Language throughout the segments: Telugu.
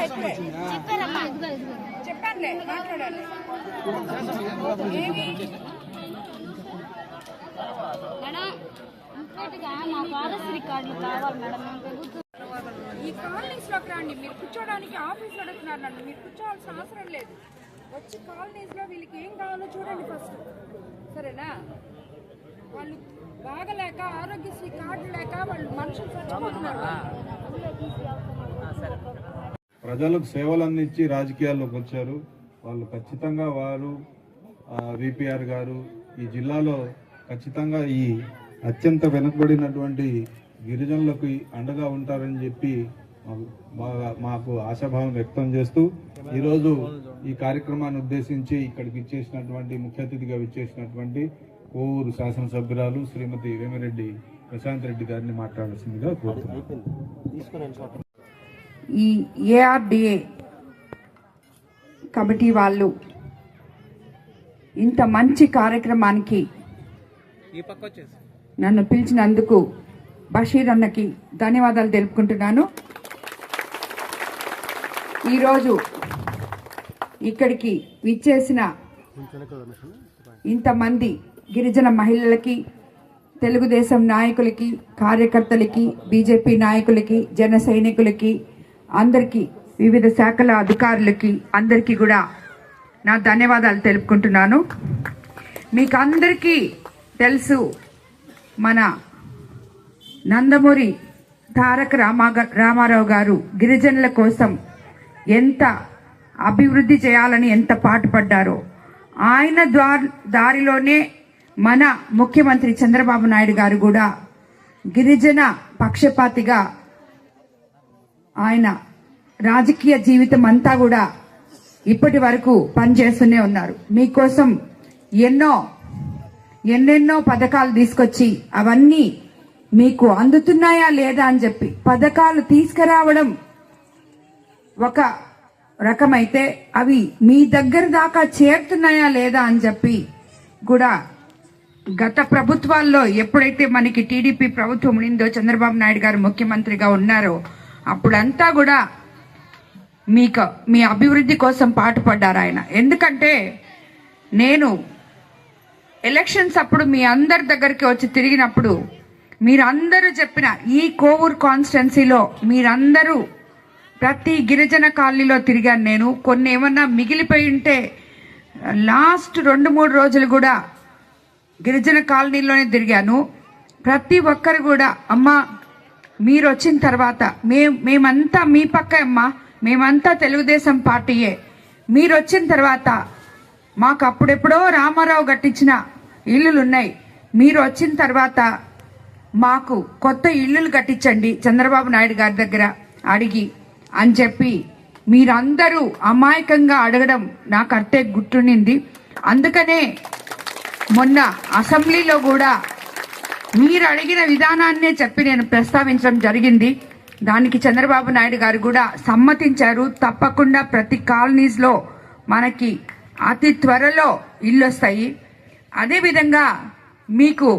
ఇప్పుడే చెప్పానులే మాట్లాడాలి మేడం ఇంకోటిగా మాకు ఆర్ఎస్ రికార్డులు కావాలి మేడం. మేము పెరుగుతూ ఈ కాలనీస్లోకి రండి. మీరు కూర్చోడానికి ఆఫీస్ అడుగుతున్నారు నన్ను. మీరు కూర్చోవాల్సిన అవసరం లేదు. వచ్చి కాలనీస్లో వీళ్ళకి ఏం కావాలో చూడండి ఫస్ట్. సరేనా? వాళ్ళు బాగలేక ఆరోగ్యశ్రీ కార్డు లేక వాళ్ళు మనుషులు చచ్చిపోతున్నారు. ప్రజలకు సేవలు అందించి రాజకీయాల్లోకి వచ్చారు. వాళ్ళు ఖచ్చితంగా వారు విపిఆర్ గారు ఈ జిల్లాలో ఖచ్చితంగా ఈ అత్యంత వెనుకబడినటువంటి గిరిజనులకు అండగా ఉంటారని చెప్పి మాకు- బాగా మాకు ఆశాభావం వ్యక్తం చేస్తూ ఈరోజు ఈ కార్యక్రమాన్ని ఉద్దేశించి ఇక్కడికి ఇచ్చేసినటువంటి ముఖ్య అతిథిగా ఇచ్చేసినటువంటి కోవూరు శాసనసభ్యురాలు శ్రీమతి వేమిరెడ్డి ప్రశాంత్ రెడ్డి గారిని మాట్లాడాల్సిందిగా కోరుతున్నాను. ఈ ఏఆర్డిఏ కమిటీ వాళ్ళు ఇంత మంచి కార్యక్రమానికి నన్ను పిలిచినందుకు బషీర్ అన్నకి ధన్యవాదాలు తెలుపుకుంటున్నాను. ఈరోజు ఇక్కడికి విచ్చేసిన ఇంతమంది గిరిజన మహిళలకి తెలుగుదేశం నాయకులకి కార్యకర్తలకి బీజేపీ నాయకులకి జన సైనికులకి అందరికీ వివిధ శాఖల అధికారులకి అందరికీ కూడా నా ధన్యవాదాలు తెలుపుకుంటున్నాను. మీకు అందరికీ తెలుసు మన నందమూరి తారక రామాగ రామారావు గారు గిరిజనుల కోసం ఎంత అభివృద్ధి చేయాలని ఎంత పాటుపడ్డారో ఆయన దారిలోనే మన ముఖ్యమంత్రి చంద్రబాబు నాయుడు గారు కూడా గిరిజన పక్షపాతిగా ఆయన రాజకీయ జీవితం అంతా కూడా ఇప్పటి వరకు పనిచేస్తూనే ఉన్నారు. మీకోసం ఎన్నో ఎన్నెన్నో పథకాలు తీసుకొచ్చి అవన్నీ మీకు అందుతున్నాయా లేదా అని చెప్పి పథకాలు తీసుకురావడం ఒక రకమైతే అవి మీ దగ్గర దాకా చేరుతున్నాయా లేదా అని చెప్పి కూడా గత ప్రభుత్వాల్లో ఎప్పుడైతే మనకి టీడీపీ ప్రభుత్వం ఉండిందో చంద్రబాబు నాయుడు గారు ముఖ్యమంత్రిగా ఉన్నారో అప్పుడంతా కూడా మీకు మీ అభివృద్ధి కోసం పాటుపడ్డారు ఆయన. ఎందుకంటే నేను ఎలక్షన్స్ అప్పుడు మీ అందరి దగ్గరికి వచ్చి తిరిగినప్పుడు మీరందరూ చెప్పిన ఈ కోవూర్ కాన్స్టిట్యున్సీలో మీరందరూ ప్రతి గిరిజన కాలనీలో తిరిగాను నేను. కొన్ని ఏమన్నా మిగిలిపోయి ఉంటే లాస్ట్ రెండు మూడు రోజులు కూడా గిరిజన కాలనీలోనే తిరిగాను. ప్రతి ఒక్కరు కూడా అమ్మ మీరు వచ్చిన తర్వాత మే మేమంతా మీ పక్క అమ్మా. మేమంతా తెలుగుదేశం పార్టీయే. మీరు వచ్చిన తర్వాత మాకు అప్పుడెప్పుడో రామారావు కట్టించిన ఇల్లులు ఉన్నాయి మీరు వచ్చిన తర్వాత మాకు కొత్త ఇల్లులు కట్టించండి చంద్రబాబు నాయుడు గారి దగ్గర అడిగి అని చెప్పి మీరందరూ అమాయకంగా అడగడం నాకు అట్టే గుర్తుండింది. అందుకనే మొన్న అసెంబ్లీలో కూడా మీరు అడిగిన విధానాన్నే చెప్పి నేను ప్రస్తావించడం జరిగింది. దానికి చంద్రబాబు నాయుడు గారు కూడా సమ్మతించారు. తప్పకుండా ప్రతి కాలనీస్లో మనకి అతి త్వరలో ఇల్లు వస్తాయి అదేవిధంగా మీకు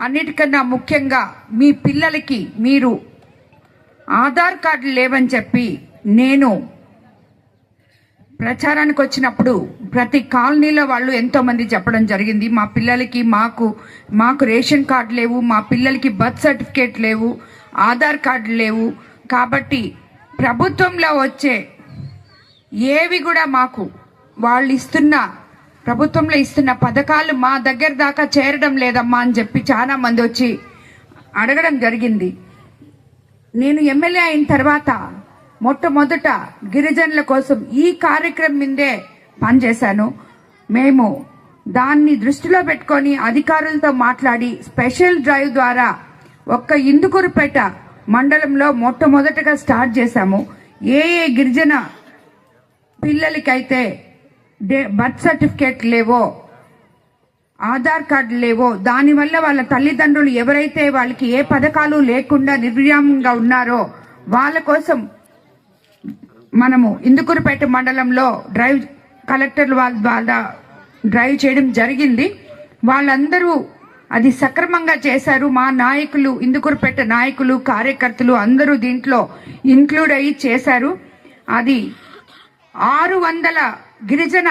అన్నిటికన్నా ముఖ్యంగా మీ పిల్లలకి మీరు ఆధార్ కార్డు లేవని చెప్పి నేను ప్రచారానికి వచ్చినప్పుడు ప్రతి కాలనీలో వాళ్ళు ఎంతో మంది చెప్పడం జరిగింది. మా పిల్లలకి మాకు మాకు రేషన్ కార్డు లేవు మా పిల్లలకి బర్త్ సర్టిఫికేట్ లేవు ఆధార్ కార్డు లేవు. కాబట్టి ప్రభుత్వంలో వచ్చే ఏవి కూడా మాకు వాళ్ళు ఇస్తున్న ప్రభుత్వంలో ఇస్తున్న పథకాలు మా దగ్గర దాకా చేరడం లేదమ్మా అని చెప్పి చాలా మంది వచ్చి అడగడం జరిగింది. నేను ఎమ్మెల్యే అయిన తర్వాత మొట్టమొదట గిరిజనుల కోసం ఈ కార్యక్రమం మీదే పనిచేశాను. మేము దాన్ని దృష్టిలో పెట్టుకొని అధికారులతో మాట్లాడి స్పెషల్ డ్రైవ్ ద్వారా ఒక్క ఇందుకూరుపేట మండలంలో మొట్టమొదటగా స్టార్ట్ చేశాము. ఏ ఏ గిరిజన పిల్లలకైతే డే- బర్త్ సర్టిఫికేట్ లేవో ఆధార్ కార్డు లేవో దానివల్ల వాళ్ళ తల్లిదండ్రులు ఎవరైతే వాళ్ళకి ఏ పథకాలు లేకుండా నిర్విరామంగా ఉన్నారో వాళ్ళ కోసం మనము ఇందుకూరుపేట మండలంలో డ్రైవ్ కలెక్టర్ వాళ్ళ ద్వారా డ్రైవ్ చేయడం జరిగింది. వాళ్ళందరూ అది సక్రమంగా చేశారు. మా నాయకులు ఇందుకూరుపేట నాయకులు కార్యకర్తలు అందరూ దీంట్లో ఇన్క్లూడ్ అయ్యి చేశారు. అది ఆరు వందల గిరిజన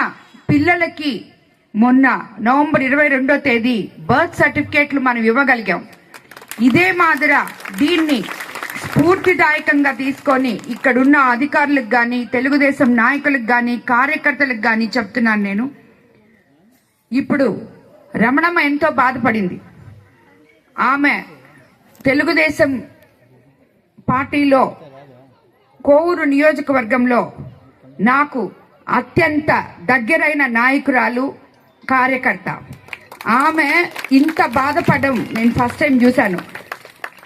పిల్లలకి మొన్న నవంబర్ ఇరవై రెండో తేదీ బర్త్ సర్టిఫికేట్లు మనం ఇవ్వగలిగాం. ఇదే మాదిర దీన్ని స్ఫూర్తిదాయకంగా తీసుకొని ఇక్కడున్న అధికారులకు కానీ తెలుగుదేశం నాయకులకు కానీ కార్యకర్తలకు కానీ చెప్తున్నాను నేను. ఇప్పుడు రమణమ్మ ఎంతో బాధపడింది. ఆమె తెలుగుదేశం పార్టీలో కోవూరు నియోజకవర్గంలో నాకు అత్యంత దగ్గరైన నాయకురాలు కార్యకర్త. ఆమె ఇంత బాధపడడం నేను ఫస్ట్ టైం చూశాను.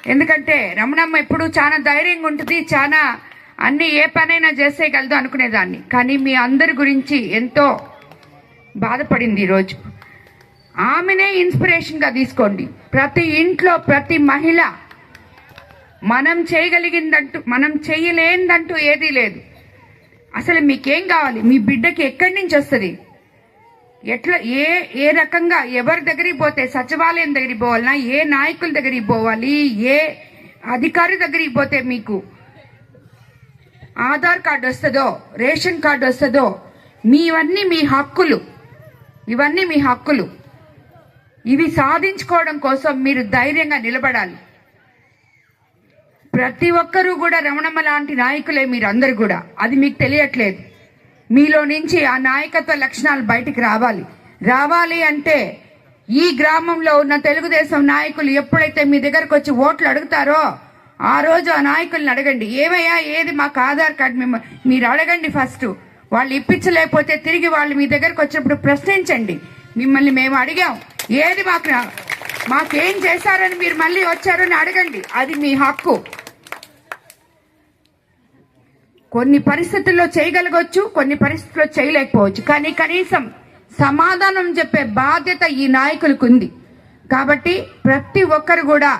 ఎందుకంటే రమణమ్మ ఎప్పుడు చాలా ధైర్యంగా ఉంటుంది చాలా అన్ని ఏ పనైనా చేసేయగలదు అనుకునేదాన్ని. కానీ మీ అందరి గురించి ఎంతో బాధపడింది ఈరోజు ఆమెనే ఇన్స్పిరేషన్గా తీసుకోండి. ప్రతి ఇంట్లో ప్రతి మహిళ మనం చేయగలిగిందంటూ మనం చేయలేందంటూ ఏదీ లేదు. అసలు మీకేం కావాలి? మీ బిడ్డకి ఎక్కడి నుంచి వస్తుంది? ఎట్లా ఏ ఏ రకంగా ఎవరి దగ్గరికి పోతే సచివాలయం దగ్గరికి పోవాలన్నా ఏ నాయకుల దగ్గరికి పోవాలి ఏ అధికారి దగ్గరికి పోతే మీకు ఆధార్ కార్డు వస్తుందో రేషన్ కార్డు వస్తుందో మీవన్నీ మీ హక్కులు. ఇవన్నీ మీ హక్కులు. ఇవి సాధించుకోవడం కోసం మీరు ధైర్యంగా నిలబడాలి. ప్రతి ఒక్కరూ కూడా రమణమ్మ లాంటి నాయకులే మీరందరూ కూడా. అది మీకు తెలియట్లేదు. మీలో నుంచి ఆ నాయకత్వ లక్షణాలు బయటికి రావాలి. రావాలి అంటే ఈ గ్రామంలో ఉన్న తెలుగుదేశం నాయకులు ఎప్పుడైతే మీ దగ్గరకు వచ్చి ఓట్లు అడుగుతారో ఆ రోజు ఆ నాయకుల్ని అడగండి. ఏమయ్యా ఏది మాకు ఆధార్ కార్డు మేము మీరు అడగండి ఫస్ట్. వాళ్ళు ఇప్పించలేకపోతే తిరిగి వాళ్ళు మీ దగ్గరకు వచ్చినప్పుడు ప్రశ్నించండి. మిమ్మల్ని మేము అడిగాం. ఏది మాకు రా- మాకేం చేశారని మీరు మళ్ళీ వచ్చారని అడగండి. అది మీ హక్కు. కొన్ని పరిస్థితుల్లో చేయగలగవచ్చు కొన్ని పరిస్థితుల్లో చేయలేకపోవచ్చు. కానీ కనీసం సమాధానం చెప్పే బాధ్యత ఈ నాయకులకు ఉంది కాబట్టి ప్రతి ఒక్కరు కూడా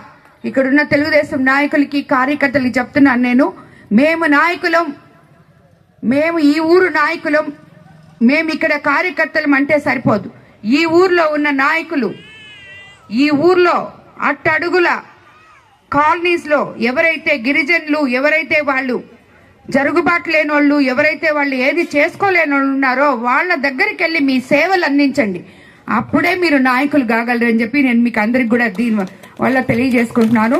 ఇక్కడున్న తెలుగుదేశం నాయకులకి కార్యకర్తలకి చెప్తున్నాను నేను. మేము నాయకులం మేము ఈ ఊరు నాయకులం మేము ఇక్కడ కార్యకర్తలం అంటే సరిపోదు. ఈ ఊర్లో ఉన్న నాయకులు ఈ ఊర్లో అట్టడుగుల కాలనీస్లో ఎవరైతే గిరిజనులు ఎవరైతే వాళ్ళు జరుగుబాటు లేని వాళ్ళు ఎవరైతే వాళ్ళు ఏది చేసుకోలేని వాళ్ళు ఉన్నారో వాళ్ళ దగ్గరికి వెళ్ళి మీ సేవలు అందించండి. అప్పుడే మీరు నాయకులు కాగలరు అని చెప్పి నేను మీకు అందరికి కూడా దీని వల్ల తెలియజేసుకుంటున్నాను.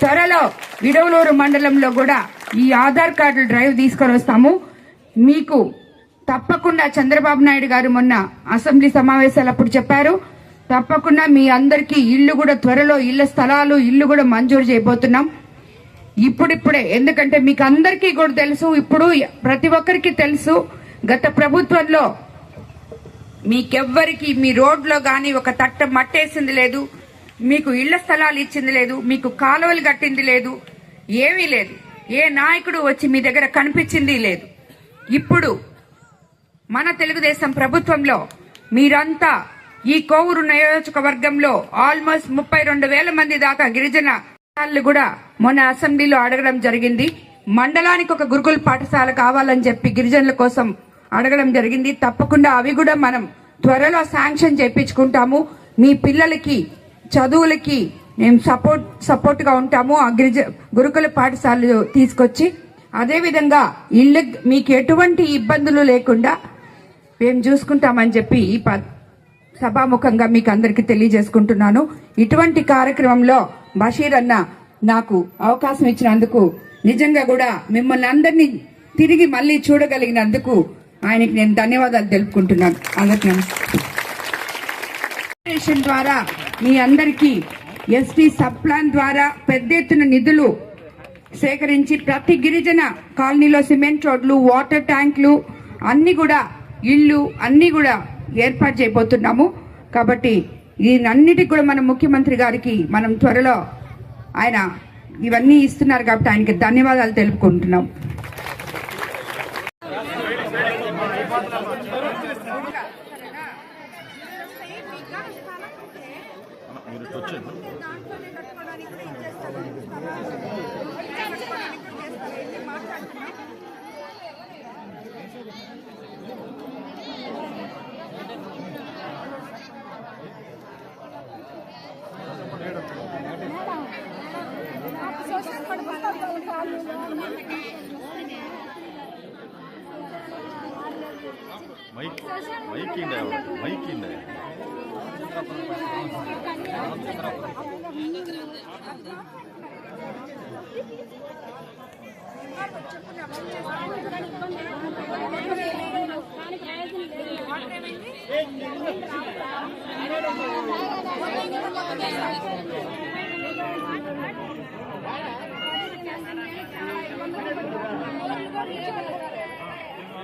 త్వరలో విడవలూరు మండలంలో కూడా ఈ ఆధార్ కార్డులు డ్రైవ్ తీసుకొని వస్తాము. మీకు తప్పకుండా చంద్రబాబు నాయుడు గారు మొన్న అసెంబ్లీ సమావేశాలు అప్పుడు చెప్పారు. తప్పకుండా మీ అందరికీ ఇల్లు కూడా త్వరలో ఇళ్ళ స్థలాలు ఇల్లు కూడా మంజూరు చేయబోతున్నాం. ఇప్పుడిప్పుడే. ఎందుకంటే మీకు అందరికీ కూడా తెలుసు ఇప్పుడు ప్రతి ఒక్కరికి తెలుసు గత ప్రభుత్వంలో మీకెవ్వరికి మీ రోడ్లో కానీ ఒక తట్ట మట్టేసింది లేదు మీకు ఇళ్ళ స్థలాలు ఇచ్చింది లేదు మీకు కాలువలు కట్టింది లేదు ఏమీ లేదు. ఏ నాయకుడు వచ్చి మీ దగ్గర కనిపించింది లేదు. ఇప్పుడు మన తెలుగుదేశం ప్రభుత్వంలో మీరంతా ఈ కోవూరు నియోజకవర్గంలో ఆల్మోస్ట్ ముప్పై రెండు వేల మంది దాకా గిరిజన పాఠశాలలు కూడా మొన్న అసెంబ్లీలో అడగడం జరిగింది. మండలానికి ఒక గురుకుల పాఠశాల కావాలని చెప్పి గిరిజనుల కోసం అడగడం జరిగింది. తప్పకుండా అవి కూడా మనం త్వరలో శాంక్షన్ చేయించుకుంటాము. మీ పిల్లలకి చదువులకి మేము సపోర్ట్ సపోర్ట్గా ఉంటాము. ఆ గిరిజ గురుకుల పాఠశాలలు తీసుకొచ్చి అదేవిధంగా ఇల్లు మీకు ఎటువంటి ఇబ్బందులు లేకుండా మేము చూసుకుంటామని చెప్పి ఈ ప సభాముఖంగా మీకు అందరికీ తెలియజేసుకుంటున్నాను. ఇటువంటి కార్యక్రమంలో బషీర్ అన్న నాకు అవకాశం ఇచ్చినందుకు నిజంగా కూడా మిమ్మల్ని అందరినీ తిరిగి మళ్ళీ చూడగలిగినందుకు ఆయనకి నేను ధన్యవాదాలు తెలుపుకుంటున్నాను. అందరికి నమస్కారం. ద్వారా మీ అందరికీ ఎస్టీ సబ్ ప్లాన్ ద్వారా పెద్ద ఎత్తున నిధులు సేకరించి ప్రతి గిరిజన కాలనీలో సిమెంట్ రోడ్లు వాటర్ ట్యాంకులు అన్ని కూడా ఇళ్ళు అన్ని కూడా ఏర్పాటు చేయబోతున్నాము. కాబట్టి దీనన్నిటికి కూడా మన ముఖ్యమంత్రి గారికి మనం త్వరలో ఆయన ఇవన్నీ ఇస్తున్నారు కాబట్టి ఆయనకి ధన్యవాదాలు తెలుపుకుంటున్నాం. మైక్ మైక్ ఇండే మైక్ ఇండే కానీ ప్రయోజనం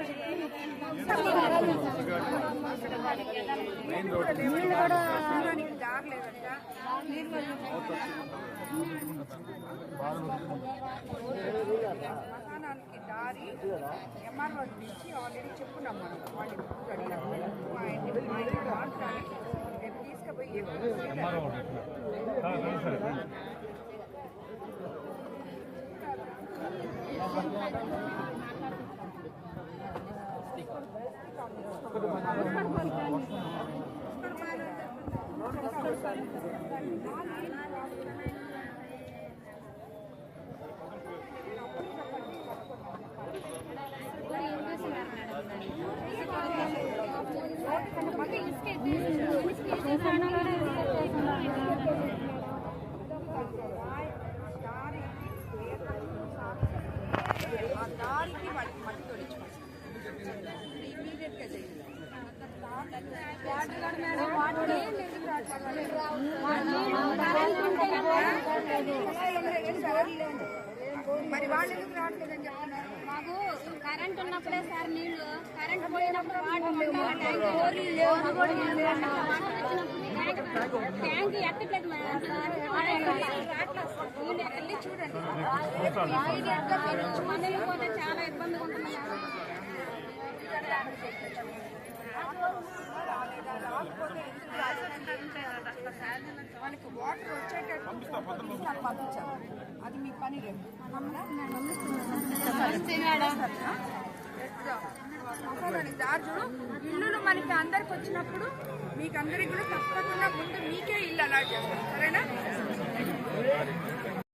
సోషల్ ఉంది, కార్లు అయితే మాట్లాడాలి. శ్మశానానికి దారి ఎంఆర్ఓ నుంచి ఆల్రెడీ చెప్పున్నాం మనం వాళ్ళు ఎప్పుడు అడిగారు మా ఇంటి మా ఇంటి మాట్లాడి రేపు తీసుకుపోయి మరి మరి వాళ్ళు ఎందుకు రావట్లేదని చెప్తున్నారు? మాకు కరెంట్ ఉన్నప్పుడే సార్ నీళ్ళు కరెంట్ పోయినప్పుడు వాటర్. ట్యాంక్ ఎక్కట్లేదు ఎక్కడి చూడండి. పోతే చాలా ఇబ్బందిగా ఉంటుంది మేడం. వాళ్ళకి వాటర్ వచ్చేటట్టు అది మీ పని రేపు మసాలాని చూడు ఇల్లులు మనకి అందరికి వచ్చినప్పుడు మీకు అందరికి కూడా తప్పకుండా ముందు మీకే ఇల్లు అలాట్ చేస్తాం సరేనా